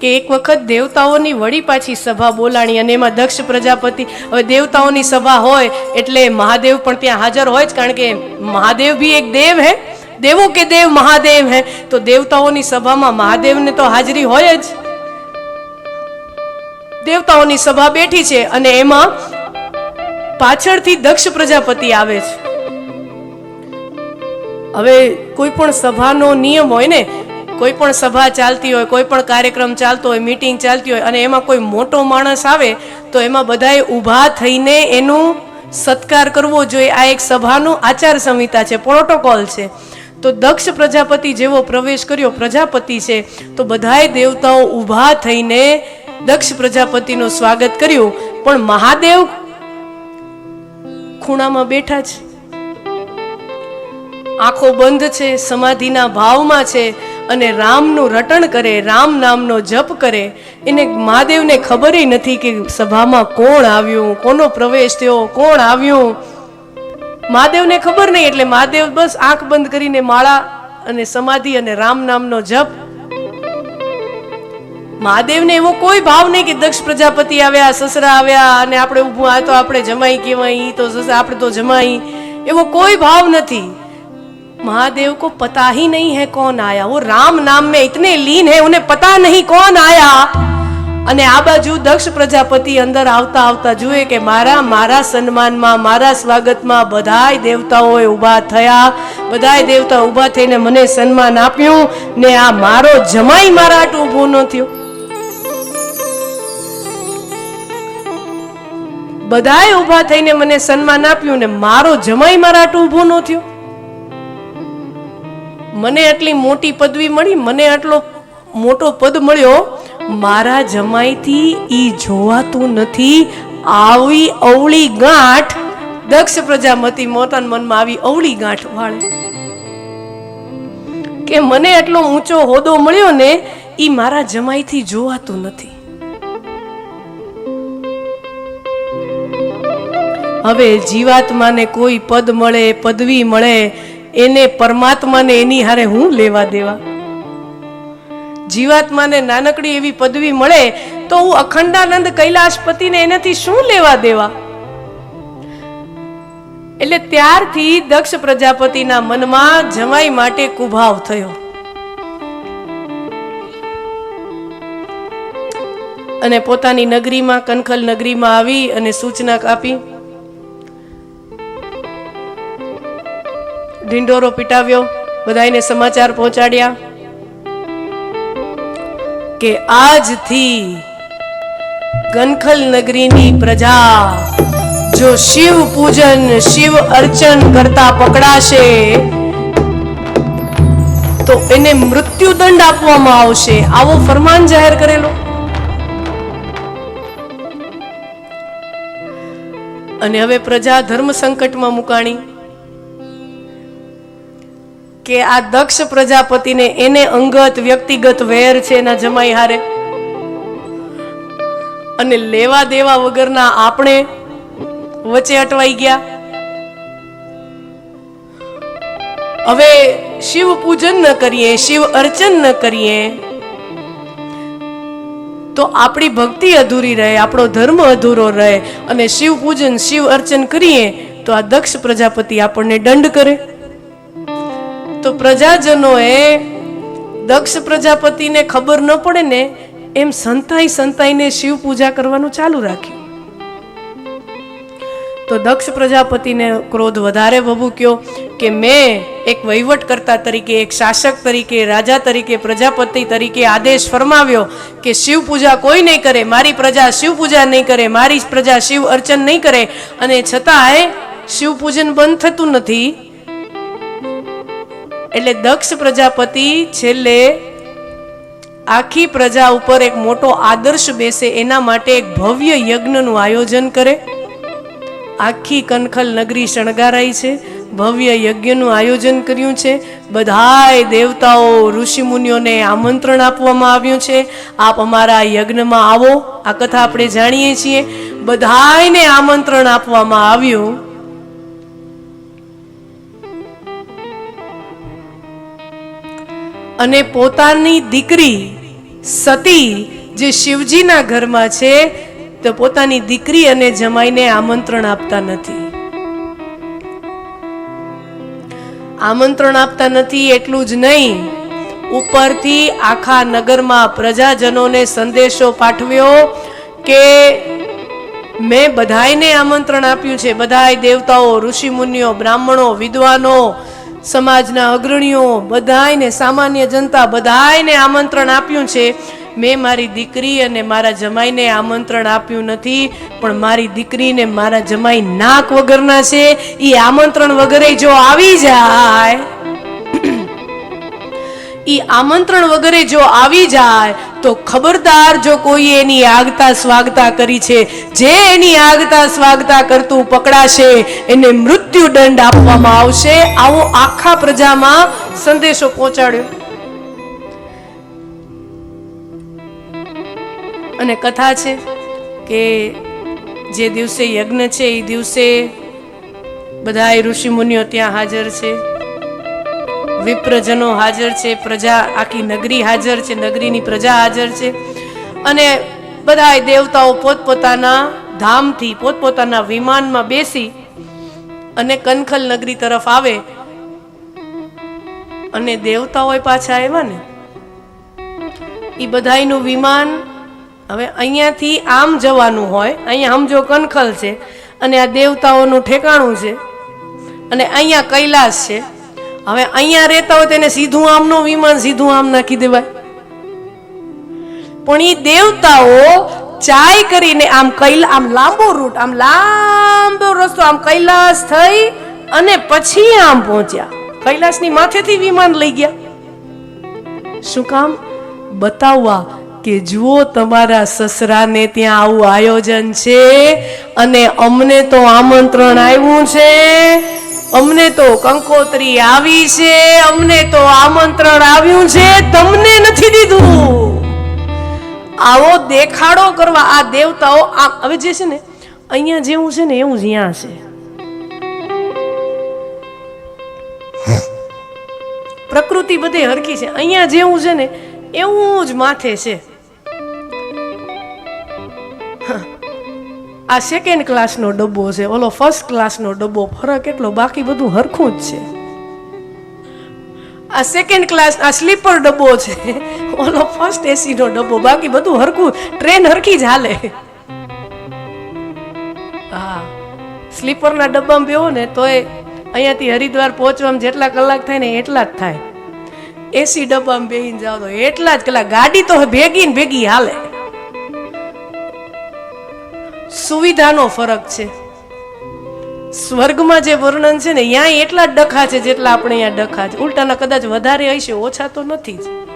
કે એક વખત દેવતાઓની વળી પાછી સભા બોલાણી અને એમાં દક્ષ પ્રજાપતિ, હવે દેવતાઓની સભા હોય એટલે મહાદેવ પણ ત્યાં હાજર હોય જ, કારણ કે મહાદેવ બી એક દેવ હે. દેવો કે દેવ મહાદેવ હે? તો દેવતાઓની સભામાં મહાદેવને તો હાજરી હોય જ. દેવતાઓની સભા બેઠી છે અને એમાં પાછળથી દક્ષ પ્રજાપતિ આવે છે. હવે કોઈ પણ સભાનો નિયમ હોય ને કોઈ પણ સભા ચાલતી હોય, કોઈ પણ કાર્યક્રમ ચાલતો હોય મીટિંગ ચાલતી હોય અને એમાં કોઈ મોટો માણસ આવે, તો એમાં બધાએ ઊભા થઈને એનું સત્કાર કરવો જોઈએ. આ એક સભાનું આચાર સંહિતા છે પ્રોટોકોલ છે. તો દક્ષ પ્રજાપતિ જેવો પ્રવેશ કર્યો, પ્રજાપતિ છે, તો બધાએ દેવતાઓ ઊભા થઈને દક્ષ પ્રજાપતિનું સ્વાગત કર્યું. પણ મહાદેવ ખૂણામાં બેઠા છે. આંખો બંધ છે, સમાધિના ભાવમાં છે. અને રામનું રટણ કરે, રામ નામનો જપ કરે, એને મહાદેવને ખબર નથી કે સભામાં કોણ આવ્યું, કોનો પ્રવેશ થયો, કોણ આવ્યું. મહાદેવને ખબર નહીં એટલે મહાદેવ બસ આંખ બંધ કરીને માળા અને સમાધિ અને રામ નામનો જપ. મહાદેવને એવો કોઈ ભાવ નહીં કે દક્ષ પ્રજાપતિ આવ્યા, સસરા આવ્યા, અને આપણે ઊભું, આ તો આપણે જમાઈ કહેવાય તો આપણે તો જમાઈ. એવો કોઈ ભાવ નથી. महादेव को पता ही नहीं है कौन आया वो राम नाम में इतने लीन है उन्हें पता नहीं कौन आया અને આ બાજુ દક્ષ પ્રજાપતિ અંદર આવતા આવતા જુએ કે મારા મારા સન્માનમાં મારા સ્વાગતમાં બધાય દેવતાઓએ ઊભા થયા બધાય દેવતા ઊભા થઈને મને સન્માન આપ્યું ને આ મારો જમાઈ મારા હાટુ ઊભો ન થયો બધાએ ઊભા થઈને મને સન્માન આપ્યું ને મારો જમાઈ મારા હાટુ ઊભો ન થયો મને આટલી મોટી પદવી મળી, મને આટલો મોટો પદ મળ્યો, મારા જમાઈથી ઈ જોવાતું નથી. આવી અવળી ગાંઠ, દક્ષ પ્રજામતી મોટા મનમાં આવી અવળી ગાંઠ વાળે. કે મને એટલો ઊંચો હોદો મળ્યો ને, ઈ મારા જમાઈથી જોવાતું નથી. હવે જીવાત્માને કોઈ પદ મળે, પદવી મળે એને પરમાત્માને એની હારે હું લેવા દેવા? જીવાત્માને નાનકડી એવી પદવી મળે તો હું અખંડાનંદ કૈલાશપતિને એનાથી શું લેવા દેવા? એટલે ત્યારથી દક્ષ પ્રજાપતિના મનમાં જમાઈ માટે કુભાવ થયો. અને પોતાની નગરીમાં, કનખલ નગરીમાં આવી અને સૂચના આપી. ઢીંઢોરો પીટાવ્યો બધાને સમાચાર પહોંચાડ્યા કે આજથી ગનખલ નગરીની પ્રજા જો શિવ પૂજન, શિવ અર્ચન કરતા પકડાશે, તો એને મૃત્યુદંડ આપવામાં આવશે. આવો ફરમાન જાહેર કરેલો. અને હવે પ્રજા ધર્મ સંકટમાં મુકાણી. કે આ દક્ષ પ્રજાપતિને એને અંગત, વ્યક્તિગત વેર છે એના જમાઈ હારે. અને લેવા દેવા વગરના આપણે વચ્ચે અટવાઈ ગયા. હવે શિવ પૂજન ન કરીએ, શિવ અર્ચન ન કરીએ, તો આપણી ભક્તિ અધૂરી રહે, આપણો ધર્મ અધૂરો રહે. અને શિવ પૂજન, શિવ અર્ચન કરીએ, તો આ દક્ષ પ્રજાપતિ આપણને દંડ કરે. તો પ્રજાજનોએ દક્ષ પ્રજાપતિને ખબર ન પડે ને, એમ સંતાઈ સંતાઈને શિવ પૂજા કરવાનું ચાલુ રાખ્યું. તો દક્ષ પ્રજાપતિને ક્રોધ વધારે ભભૂક્યો કે મેં એક વહીવટકર્તા તરીકે, એક શાસક તરીકે, રાજા તરીકે, પ્રજાપતિ તરીકે આદેશ ફરમાવ્યો કે શિવ પૂજા કોઈ નહીં કરે, મારી પ્રજા શિવ પૂજા નહીં કરે, મારી પ્રજા શિવ અર્ચન નહીં કરે અને છતાંય શિવ પૂજન બંધ થતું નથી. એટલે દક્ષ પ્રજાપતિ છેલ્લે આખી પ્રજા ઉપર એક મોટો આદર્શ બેસે, એના માટે એક ભવ્ય યજ્ઞનું આયોજન કરે. આખી કનખલ નગરી શણગારાઈ છે, ભવ્ય યજ્ઞનું આયોજન કર્યું છે. બધાય દેવતાઓ, ઋષિમુનિઓને આમંત્રણ આપવામાં આવ્યું છે. આપ અમારા યજ્ઞમાં આવો. આ કથા આપણે જાણીએ છીએ. બધાયને આમંત્રણ આપવામાં આવ્યું. અને પોતાની દીકરી સતી જે શિવજીના ઘરમાં છે, તો પોતાની દીકરી અને જમાઈને આમંત્રણ આપતા નથી. આમંત્રણ આપતા નથી એટલું જ નહીં, ઉપરથી આખા નગરમાં પ્રજાજનોને સંદેશો પાઠવ્યો કે મેં બધાયને આમંત્રણ આપ્યું છે. બધાય દેવતાઓ ઋષિમુનિઓ બ્રાહ્મણો, વિદ્વાનો સમાજના અગ્રણીઓ બધાયને, સામાન્ય જનતા બધાયને આમંત્રણ આપ્યું છે. મેં મારી દીકરી અને મારા જમાઈને આમંત્રણ આપ્યું નથી, પણ મારી દીકરીને મારા જમાઈ નાક વગરના છે. એ આમંત્રણ વગરે જો આવી જાય એ આમંત્રણ વગરે જો આવી જાય, તો ખબરદાર જો કોઈ એની આગતા સ્વાગતા કરી છે. જે એની આગતા સ્વાગતા કરતું પકડાશે, એને મૃત્યુ દંડ આપવામાં આવશે. આવો આખા પ્રજામાં સંદેશો પહોંચાડ્યો. અને કથા છે કે જે દિવસે યજ્ઞ છે, એ દિવસે બધા ઋષિ મુનિઓ ત્યાં હાજર છે. વિપ્રજનો હાજર છે, પ્રજા આખી નગરી હાજર છે, નગરીની પ્રજા હાજર છે. અને બધા દેવતાઓ પોતપોતાના ધામથી, પોતપોતાના વિમાનમાં બેસી અને કનખલ નગરી તરફ આવે અને દેવતાઓએ પાછા આવ્યા ને. એ બધાયનું વિમાન હવે અહીંયાથી આમ જવાનું હોય, અહીંયા સમજો કનખલ છે, અને આ દેવતાઓનું ઠેકાણું છે, અને અહીંયા કૈલાસ છે, હવે અહીંયા રહેતા હોય તેને સીધું આમનું વિમાન સીધું આમ નાખી દેવાય. પણ એ દેવતાઓ ચાય કરીને આમ કૈલ, આમ લાંબો રૂટ, આમ લાંબો રસ્તો, આમ કૈલાસ થઈ અને પછી આમ પહોંચ્યા. કૈલાસની માથેથી વિમાન લઈ ગયા. શું કામ? બતાવવા કે જુઓ તમારા સસરાને ત્યાં આવું આયોજન છે અને અમને તો આમંત્રણ આવ્યું છે. અમને તો કંકોત્રી આવી છે. અમને તો આમંત્રણ આવ્યું છે. તમને નથી દીધું. આવો દેખાડો કરવા આ દેવતાઓ, આ હવે જે છે ને, અહીંયા જેવું છે ને, એવું જ છે. પ્રકૃતિ બધી હરકી છે. અહીંયા જેવું છે ને, એવું જ માથે છે. આ સેકન્ડ ક્લાસનો ડબ્બો છે. ઓલો ફર્સ્ટ ક્લાસનો ડબ્બો. ફરક એટલો, બાકી બધું હરખું જ છે. આ સેકન્ડ ક્લાસ આ સ્લીપર ડબ્બો છે. ઓલો ફર્સ્ટ એસી નો ડબ્બો. બાકી બધું હરખું. ટ્રેન હરખી જ હાલે. હા. સ્લીપરના ડબ્બામાં બેહો ને તોય અહીંયાથી હરિદ્વાર પહોંચવામાં જેટલા કલાક થાય ને એટલા જ થાય. એસી ડબ્બામાં બેહીને જાઓ તો એટલા જ કલાક. ગાડી તો ભેગી ને ભેગી હાલે. સુવિધાનો ફરક છે. સ્વર્ગમાં જે વર્ણન છે ને ત્યાં એટલા જ ડખા છે જેટલા આપણે અહીંયા ડખા છે. ઉલટાના કદાચ વધારે હશે, ઓછા તો નથી જ.